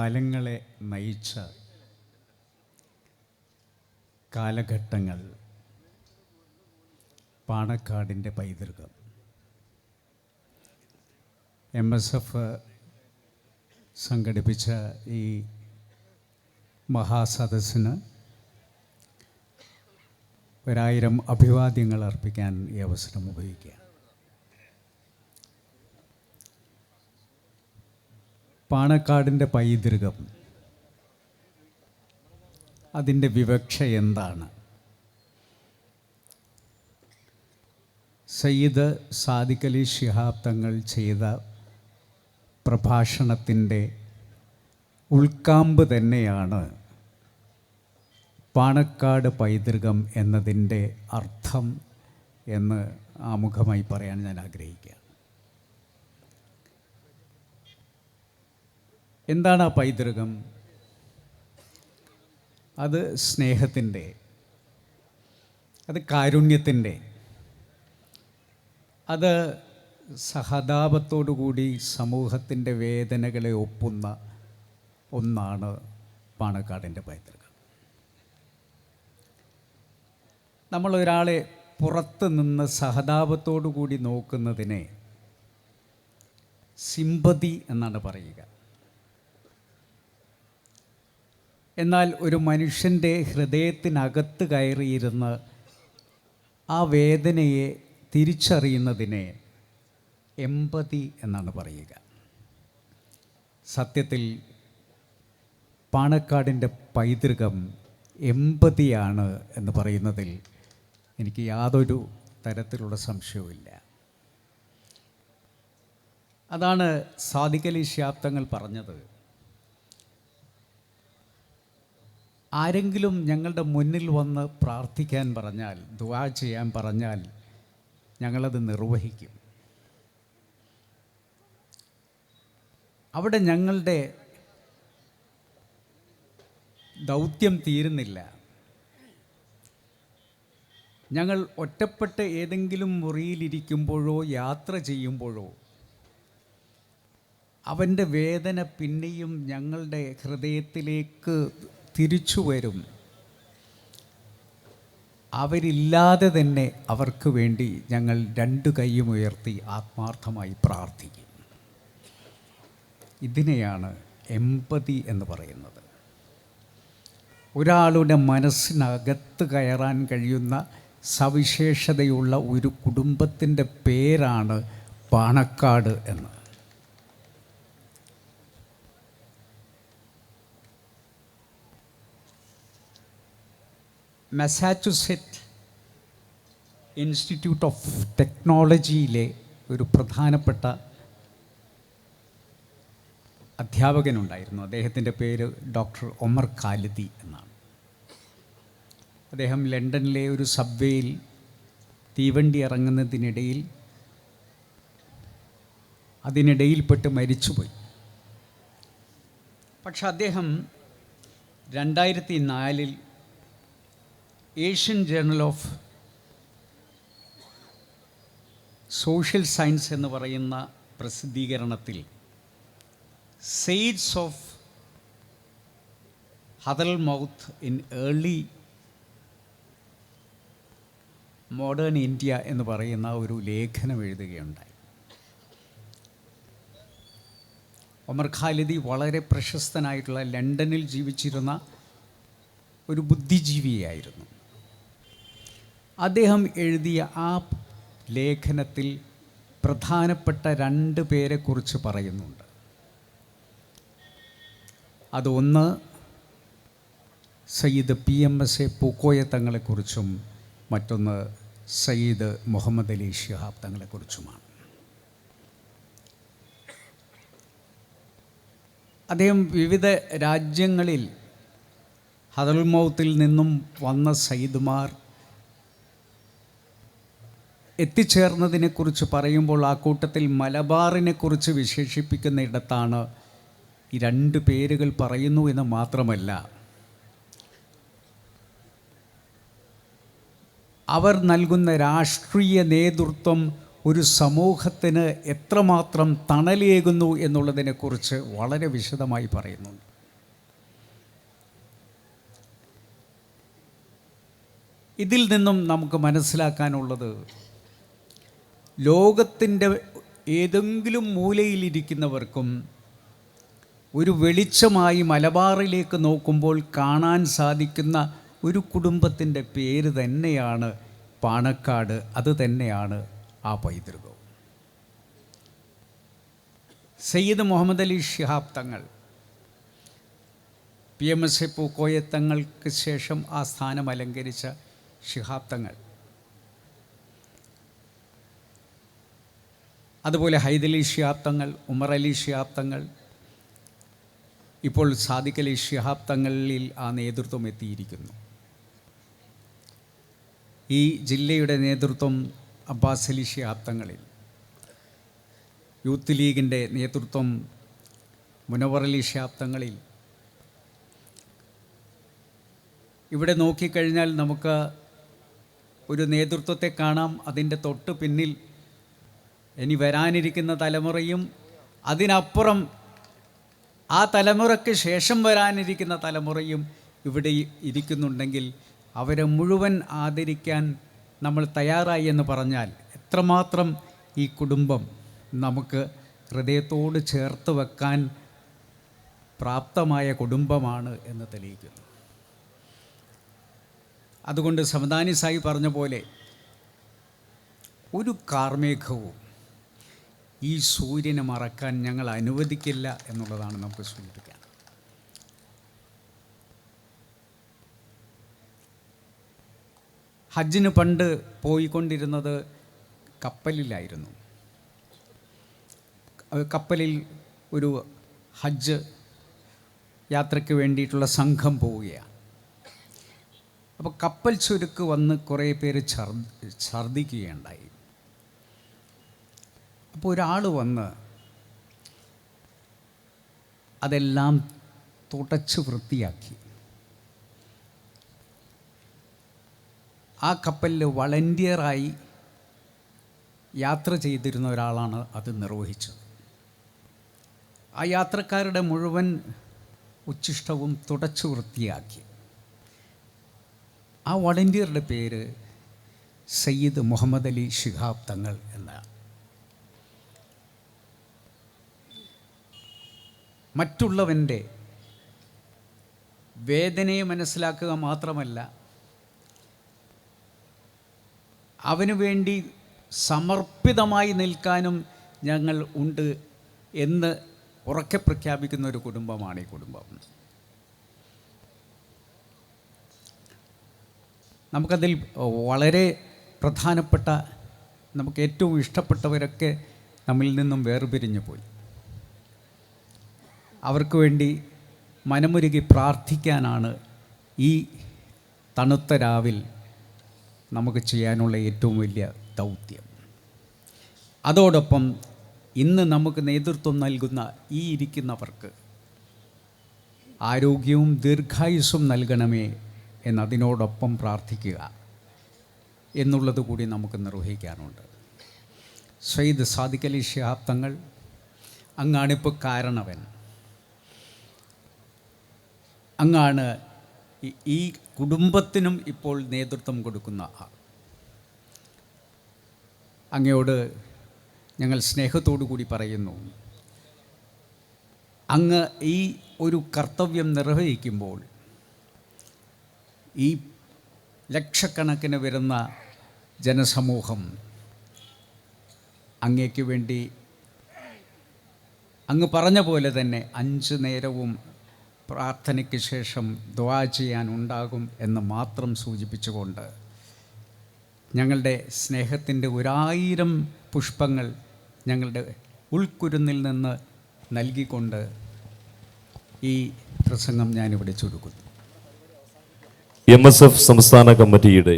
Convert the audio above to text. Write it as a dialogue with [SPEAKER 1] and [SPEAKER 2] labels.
[SPEAKER 1] കാലങ്ങളെ നയിച്ച കാലഘട്ടങ്ങൾ. പാണക്കാടിന്റെ പൈതൃകം. M S F സംഘടിപ്പിച്ച ഈ മഹാസദസ്സിന് ഒരായിരം അഭിവാദ്യങ്ങൾ അർപ്പിക്കാൻ ഈ അവസരം ഉപയോഗിക്കുക പാണക്കാടിന്റെ പൈതൃകം. അതിന്റെ വിവക്ഷ എന്താണ്? സയ്യിദ് സാദിഖ് അലി ശിഹാബ് തങ്ങൾ ചെയ്ത പ്രഭാഷണത്തിന്റെ ഉൾക്കാമ്പ് തന്നെയാണ് പാണക്കാട് പൈതൃകം എന്നതിന്റെ അർത്ഥം എന്ന് ആമുഖമായി പറയാൻ ഞാൻ ആഗ്രഹിക്കുകയാണ്. എന്താണ് ആ പൈതൃകം? അത് സ്നേഹത്തിന്റെ അത് കാരുണ്യത്തിന്റെ അത് സഹതാപത്തോടുകൂടി സമൂഹത്തിന്റെ വേദനകളെ ഒപ്പുന്ന ഒന്നാണ് പാണക്കാടിന്റെ പൈതൃകം. നമ്മൾ ഒരാളെ പുറത്ത് നിന്ന് സഹതാപത്തോടു കൂടി നോക്കുന്നതിനെ സിമ്പതി എന്നാണ് പറയുക. എന്നാൽ ഒരു മനുഷ്യന്റെ ഹൃദയത്തിനകത്ത് കയറിയിരുന്ന് ആ വേദനയെ തിരിച്ചറിയുന്നതിനെ എമ്പതി എന്നാണ് പറയുക. സത്യത്തിൽ പാണക്കാടിന്റെ പൈതൃകം എമ്പതിയാണ് എന്ന് പറയുന്നതിൽ എനിക്ക് യാതൊരു തരത്തിലുള്ള സംശയവുമില്ല. അതാണ് സാദിഖലി ശാബ്ദങ്ങൾ പറഞ്ഞത്. ആരെങ്കിലും ഞങ്ങളുടെ മുന്നിൽ വന്ന് പ്രാർത്ഥിക്കാൻ പറഞ്ഞാൽ ദുവാ ചെയ്യാൻ പറഞ്ഞാൽ ഞങ്ങളത് നിർവഹിക്കും. അവിടെ ഞങ്ങളുടെ ദൗത്യം തീരുന്നില്ല. ഞങ്ങൾ ഒറ്റപ്പെട്ട് ഏതെങ്കിലും മുറിയിലിരിക്കുമ്പോഴോ യാത്ര ചെയ്യുമ്പോഴോ അവന്റെ വേദന പിന്നെയും ഞങ്ങളുടെ ഹൃദയത്തിലേക്ക് തിരിച്ചു വരും. അവരില്ലാതെ തന്നെ അവർക്ക് വേണ്ടി ഞങ്ങൾ രണ്ട് കൈയും ഉയർത്തി ആത്മാർത്ഥമായി പ്രാർത്ഥിക്കും. ഇതിനെയാണ് എമ്പതി എന്ന് പറയുന്നത്. ഒരാളുടെ മനസ്സിനകത്ത് കയറാൻ കഴിയുന്ന സവിശേഷതയുള്ള ഒരു കുടുംബത്തിന്റെ പേരാണ് പാണക്കാട് എന്ന്. മസാച്ചുസെറ്റ് ഇൻസ്റ്റിറ്റ്യൂട്ട് ഓഫ് ടെക്നോളജിയിലെ ഒരു പ്രധാനപ്പെട്ട അധ്യാപകനുണ്ടായിരുന്നു. അദ്ദേഹത്തിന്റെ പേര് ഡോക്ടർ ഒമർ ഖാലിദി എന്നാണ്. അദ്ദേഹം ലണ്ടനിലെ ഒരു സബ്വേയിൽ തീവണ്ടി ഇറങ്ങുന്നതിനിടയിൽ അതിനിടയിൽപ്പെട്ട് മരിച്ചുപോയി. പക്ഷെ അദ്ദേഹം രണ്ടായിരത്തി നാലിൽ Asian journal of social science എന്ന് പറയുന്ന പ്രസിദ്ധീകരണത്തിൽ Sayyids of Hadramawt in early modern India എന്ന് പറയുന്ന ഒരു ലേഖനം എഴുതുകയുണ്ടായി. ഒമർ ഖാലിദി വളരെ പ്രശസ്തനായിട്ടുള്ള ലണ്ടനിൽ ജീവിച്ചിരുന്ന ഒരു ബുദ്ധിജീവിയായിരുന്നു. അദ്ദേഹം എഴുതിയ ആ ലേഖനത്തിൽ പ്രധാനപ്പെട്ട രണ്ട് പേരെക്കുറിച്ച് പറയുന്നുണ്ട്. അതൊന്ന് Sayyid P M S A Pookoya തങ്ങളെക്കുറിച്ചും മറ്റൊന്ന് സയ്യിദ് മുഹമ്മദ് അലി ഷിഹാബ് തങ്ങളെക്കുറിച്ചുമാണ് അദ്ദേഹം വിവിധ രാജ്യങ്ങളിൽ ഹദൽമൗത്തിൽ നിന്നും വന്ന സയ്യിദുമാർ എത്തിച്ചേർന്നതിനെക്കുറിച്ച് പറയുമ്പോൾ ആ കൂട്ടത്തിൽ മലബാറിനെക്കുറിച്ച് വിശേഷിപ്പിക്കുന്ന ഇടത്താണ് ഈ രണ്ട് പേരുകൾ പറയുന്നു എന്ന് മാത്രമല്ല. അവർ നൽകുന്ന രാഷ്ട്രീയ നേതൃത്വം ഒരു സമൂഹത്തിന് എത്രമാത്രം തണലേകുന്നു എന്നുള്ളതിനെക്കുറിച്ച് വളരെ വിശദമായി പറയുന്നുണ്ട്. ഇതിൽ നിന്നും നമുക്ക് മനസ്സിലാക്കാനുള്ളത് ലോകത്തിന്റെ ഏതെങ്കിലും മൂലയിലിരിക്കുന്നവർക്കും ഒരു വെളിച്ചമായി മലബാറിലേക്ക് നോക്കുമ്പോൾ കാണാൻ സാധിക്കുന്ന ഒരു കുടുംബത്തിന്റെ പേര് തന്നെയാണ് പാണക്കാട്. അത് തന്നെയാണ് ആ പൈതൃകവും. Sayyid Muhammad Ali Shihab Thangal P M S A Pookoya തങ്ങൾക്ക് ശേഷം ആ സ്ഥാനം അലങ്കരിച്ച ഷിഹാബ് തങ്ങൾ അതുപോലെ ഹൈദലി ശിഹാബ്ദങ്ങൾ ഉമറലി ഷിഹാബ് ഇപ്പോൾ സാദിഖ് അലി ഷിഹാബ് ആ നേതൃത്വം എത്തിയിരിക്കുന്നു. ഈ ജില്ലയുടെ നേതൃത്വം അബ്ബാസ് അലി ശിഹാബ്ദങ്ങളിൽ യൂത്ത് ലീഗിന്റെ നേതൃത്വം ഷിഹാബ് തങ്ങളിൽ ഇവിടെ നോക്കിക്കഴിഞ്ഞാൽ നമുക്ക് ഒരു നേതൃത്വത്തെ കാണാം അതിന്റെ തൊട്ട് പിന്നിൽ ഇനി വരാനിരിക്കുന്ന തലമുറയും അതിനപ്പുറം ആ തലമുറയ്ക്ക് ശേഷം വരാനിരിക്കുന്ന തലമുറയും ഇവിടെ ഇരിക്കുന്നുണ്ടെങ്കിൽ അവരെ മുഴുവൻ ആദരിക്കാൻ നമ്മൾ തയ്യാറായി എന്ന് പറഞ്ഞാൽ എത്രമാത്രം ഈ കുടുംബം നമുക്ക് ഹൃദയത്തോട് ചേർത്ത് വെക്കാൻ പ്രാപ്തമായ കുടുംബമാണ് എന്ന് തെളിയിക്കുന്നു. അതുകൊണ്ട് സമദാനി സായി പറഞ്ഞ പോലെ ഒരു കാർമേഘവും ഈ സൂര്യനെ മറക്കാൻ ഞങ്ങൾ അനുവദിക്കില്ല എന്നുള്ളതാണ് നമുക്ക് സൂചിപ്പിക്കാൻ. ഹജ്ജിന് പണ്ട് പോയിക്കൊണ്ടിരുന്നത് കപ്പലിലായിരുന്നു. കപ്പലിൽ ഒരു ഹജ്ജ് യാത്രയ്ക്ക് വേണ്ടിയിട്ടുള്ള സംഘം പോവുകയാണ്. അപ്പോൾ കപ്പൽ ചുരുക്ക് വന്ന് കുറേ പേര് ഛർ ഛർദ്ദിക്കുകയുണ്ടായി. അപ്പോൾ ഒരാൾ വന്ന് അതെല്ലാം തുടച്ച് വൃത്തിയാക്കി. ആ കപ്പലിൽ വളണ്ടിയറായി യാത്ര ചെയ്തിരുന്ന ഒരാളാണ് അത് നിർവഹിച്ചത്. ആ യാത്രക്കാരുടെ മുഴുവൻ ഉച്ഛിഷ്ടവും തുടച്ചു വൃത്തിയാക്കി. ആ വളണ്ടിയറുടെ പേര് സയ്യിദ് മുഹമ്മദ് അലി ഷിഹാബ് തങ്ങൾ എന്നാണ്. മറ്റുള്ളവന്റെ വേദനയെ മനസ്സിലാക്കുക മാത്രമല്ല അവനു വേണ്ടി സമർപ്പിതമായി നിൽക്കാനും ഞങ്ങൾ ഉണ്ട് എന്ന് ഉറക്കെ പ്രഖ്യാപിക്കുന്ന ഒരു കുടുംബമാണ് ഈ കുടുംബം. നമുക്കതിൽ വളരെ പ്രധാനപ്പെട്ട നമുക്ക് ഏറ്റവും ഇഷ്ടപ്പെട്ടവരൊക്കെ നമ്മിൽ നിന്നും വേർപിരിഞ്ഞു പോയി അവർക്ക് വേണ്ടി മനമുരുകി പ്രാർത്ഥിക്കാനാണ് ഈ തണുത്ത രാവിൽ നമുക്ക് ചെയ്യാനുള്ള ഏറ്റവും വലിയ ദൗത്യം. അതോടൊപ്പം ഇന്ന് നമുക്ക് നേതൃത്വം നൽകുന്ന ഈ ഇരിക്കുന്നവർക്ക് ആരോഗ്യവും ദീർഘായുസ്സും നൽകണമേ എന്നതിനോടൊപ്പം പ്രാർത്ഥിക്കുക എന്നുള്ളത് കൂടി നമുക്ക് നിർവഹിക്കാനുണ്ട്. സയ്യിദ് സാദിഖലി ശിഹാബ് തങ്ങൾ അങ്ങാണിപ്പോൾ കാരണവൻ. അങ്ങാണ് ഈ- കുടുംബത്തിനും ഇപ്പോൾ നേതൃത്വം കൊടുക്കുന്ന ആൾ അങ്ങയോട് ഞങ്ങൾ സ്നേഹത്തോടു കൂടി പറയുന്നു. അങ്ങ് ഈ ഒരു കർത്തവ്യം നിർവഹിക്കുമ്പോൾ ഈ ലക്ഷക്കണക്കിന് വരുന്ന ജനസമൂഹം അങ്ങേക്ക് വേണ്ടി അങ്ങ് പറഞ്ഞ പോലെ തന്നെ അഞ്ച് നേരവും പ്രാർത്ഥനയ്ക്ക് ശേഷം ദ്വാ ചെയ്യാൻ ഉണ്ടാകും എന്ന് മാത്രം സൂചിപ്പിച്ചുകൊണ്ട് ഞങ്ങളുടെ സ്നേഹത്തിന്റെ ഒരായിരം പുഷ്പങ്ങൾ ഞങ്ങളുടെ ഉൾക്കുരുന്നിൽ നിന്ന് നൽകിക്കൊണ്ട് ഈ പ്രസംഗം ഞാനിവിടെ ചുരുക്കുന്നു.
[SPEAKER 2] എം എസ് എഫ് സംസ്ഥാന കമ്മിറ്റിയുടെ